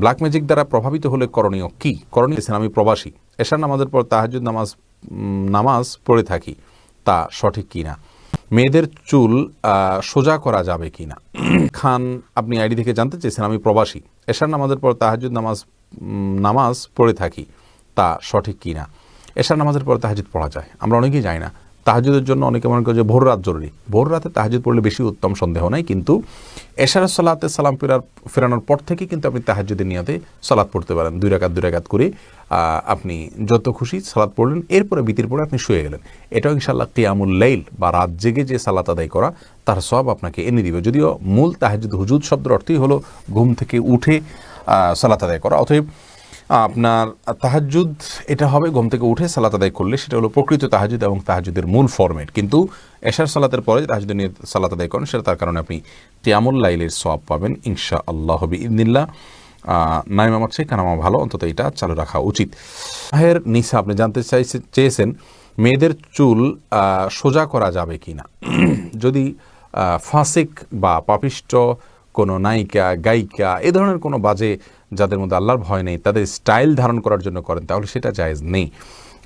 Black magic দ্বারা প্রভাবিত হলে করণীয় কি? করণীয় আমি প্রবাসী। এশার নামাজের পর তাহাজুদ নামাজ নামাজ পড়ে থাকি। তা সঠিক কি না মেয়েদের চুল সোজা করা যাবে কি না খান, আপনি আইডি থেকে জানতে চেয়েছেন, আমি প্রবাসী। এশার নামাজের পর তাহাজুদ নামাজ নামাজ পড়ে থাকি। তা সঠিক কি না এশার নামাজের পর তাহাজুদ পড়া যায়। আমরা অনেকেই যাই না। তাহাজুদের জন্য অনেকে মনে করে যে ভোর রাত জরুরি। ভোর রাতে তাহাজুদ পড়লে বেশি উত্তম সন্দেহ নাই, কিন্তু এশার সালাতে সালাম ফেরার, ফেরানোর পর থেকে কিন্তু আপনি তাহাজুদের নিয়তে সালাদ পড়তে পারেন। দুই রাকাত দুই রাকাত করে আপনি যত খুশি সালাদ পড়লেন, এরপরে বিতির পরে আপনি শুয়ে গেলেন। এটাও ইনশাল্লাহ কিয়ামুল লাইল বা রাত জেগে যে সালাত আদায় করা, তার সব আপনাকে এনে দিবে। যদিও মূল তাহাজুদ হুজুদ শব্দের অর্থই হলো ঘুম থেকে উঠে সালাত আদায় করা। অতএব আপনার তাহাজুদ এটা হবে ঘুম থেকে উঠে সালাত আদায় করলে, সেটা হলো প্রকৃত তাহাজুদ এবং তাহাজুদের মূল ফরম্যাট কিন্তু এশার সালাতের পরে যে তাহাজুদের নিয়ে সালাত আদায় করেন, সেটা তার কারণে আপনি তিয়ামুল লাইলের সব পাবেন ইনশা আল্লাহ হবি ইদিল্লা নাইম আমার চেয়ে কানামা ভালো, অন্তত এটা চালু রাখা উচিত। হের নিসা, আপনি জানতে চাইছে, চেয়েছেন মেয়েদের চুল সোজা করা যাবে কি না যদি ফাসিক বা পাপিষ্ট কোনো নায়িকা, গায়িকা, এ ধরনের কোনো বাজে যাদের মধ্যে আল্লাহর ভয় নেই, তাদের স্টাইল ধারণ করার জন্য করেন, তাহলে সেটা জায়েজ নেই।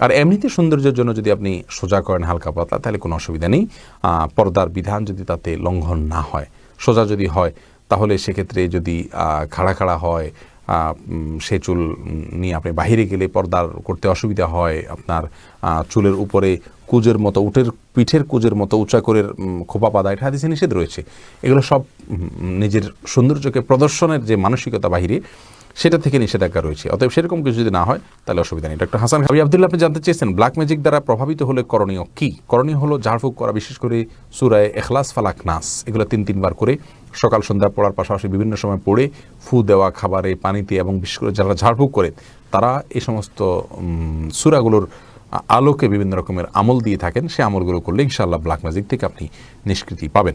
আর এমনিতে সৌন্দর্যের জন্য যদি আপনি সোজা করেন হালকা পাতলা, তাহলে কোনো অসুবিধা নেই। পর্দার বিধান যদি তাতে লঙ্ঘন না হয়, সোজা যদি হয়, তাহলে সেক্ষেত্রে যদি খাড়া খাড়া হয় সে চুল নিয়ে আপনি বাহিরে গেলে পর্দার করতে অসুবিধা হয়, আপনার চুলের উপরে কুজের মতো, উটের, পিঠের কুজের মতো উঁচা করে খোপা পাদা এটা হাদিসে নিষেধ রয়েছে। এগুলো সব নিজের সৌন্দর্যকে প্রদর্শনের যে মানসিকতা বাহিরে সেটা থেকে নিষেধাজ্ঞা রয়েছে। অতএব সেরকম কিছু যদি না হয়, তাহলে অসুবিধা নেই। ডক্টর হাসান হাবি আবদুল্লাহ, আপনি জানতে চেয়েছেন ব্ল্যাক ম্যাজিক দ্বারা প্রভাবিত হলে করণীয় কি? করণীয় হলো ঝাড়ফুঁক করা, বিশেষ করে সুরায় এখলাস ফালাক নাস। এগুলো তিন, তিনবার করে সকাল, সন্ধ্যা পড়ার পাশাপাশি বিভিন্ন সময় পড়ে ফু দেওয়া, খাবারে পানিতে এবং বিশেষ করে যারা ঝাড়ফুঁক করে, তারা এই সমস্ত সূরাগুলোর আলোকে বিভিন্ন রকমের আমল দিয়ে থাকেন। সে আমলগুলো করলে ইনশাআল্লাহ ব্ল্যাক ম্যাজিক থেকে আপনি নিষ্কৃতি পাবেন।